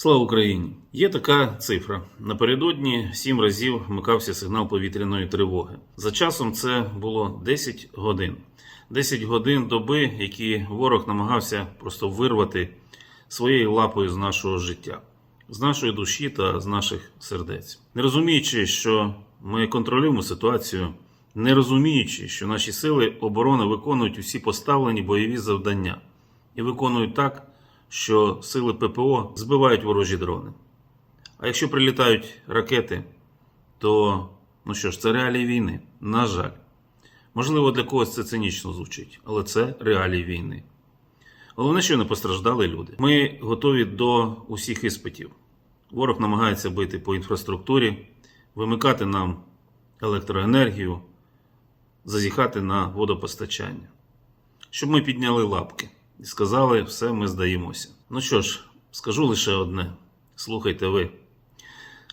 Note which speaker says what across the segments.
Speaker 1: Слава Україні! Є така цифра. Напередодні сім разів вмикався сигнал повітряної тривоги. За часом це було 10 годин. 10 годин доби, які ворог намагався просто вирвати своєю лапою з нашого життя, з нашої душі та з наших сердець. Не розуміючи, що ми контролюємо ситуацію, не розуміючи, що наші сили оборони виконують усі поставлені бойові завдання і виконують так, що сили ППО збивають ворожі дрони. А якщо прилітають ракети, то ну що ж, це реалії війни. На жаль. Можливо, для когось це цинічно звучить, але це реалії війни. Головне, що не постраждали люди. Ми готові до усіх іспитів. Ворог намагається бити по інфраструктурі, вимикати нам електроенергію, зазіхати на водопостачання. Щоб ми підняли лапки і сказали, все, ми здаємося. Ну що ж, скажу лише одне: слухайте ви,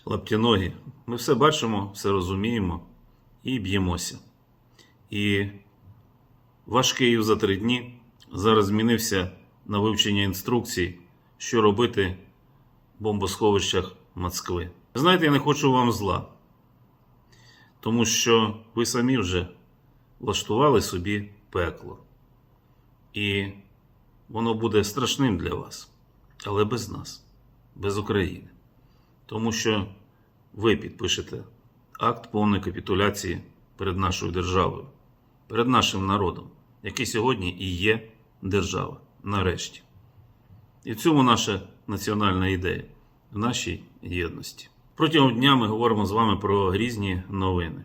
Speaker 1: лаптяногі, ми все бачимо, все розуміємо і б'ємося. І ваш Київ за три дні зараз змінився на вивчення інструкцій, що робити в бомбосховищах Москви. Знаєте, я не хочу вам зла, тому що ви самі вже влаштували собі пекло. І воно буде страшним для вас, але без нас, без України. Тому що ви підпишете акт повної капітуляції перед нашою державою, перед нашим народом, який сьогодні і є держава, нарешті. І в цьому наша національна ідея, в нашій єдності. Протягом дня ми говоримо з вами про різні новини,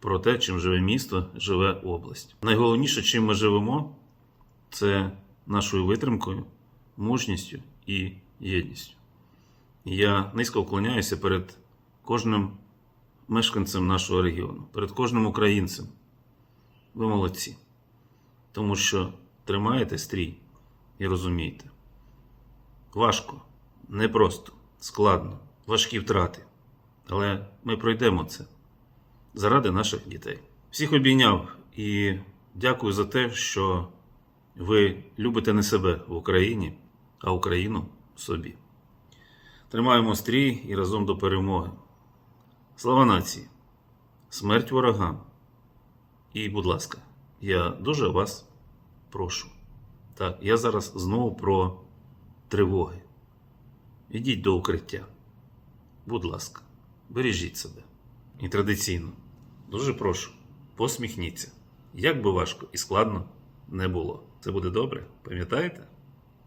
Speaker 1: про те, чим живе місто, живе область. Найголовніше, чим ми живемо, це нашою витримкою, мужністю і єдністю. Я низько вклоняюся перед кожним мешканцем нашого регіону, перед кожним українцем. Ви молодці. Тому що тримаєте стрій і розумієте. Важко, непросто, складно, важкі втрати. Але ми пройдемо це заради наших дітей. Всіх обійняв і дякую за те, що ви любите не себе в Україні, а Україну собі. Тримаємо стрій і разом до перемоги. Слава нації! Смерть ворогам! І, будь ласка, я дуже вас прошу. Так, я зараз знову про тривоги. Ідіть до укриття. Будь ласка, бережіть себе. І традиційно, дуже прошу, посміхніться. Як би важко і складно не було. Це буде добре, пам'ятаєте?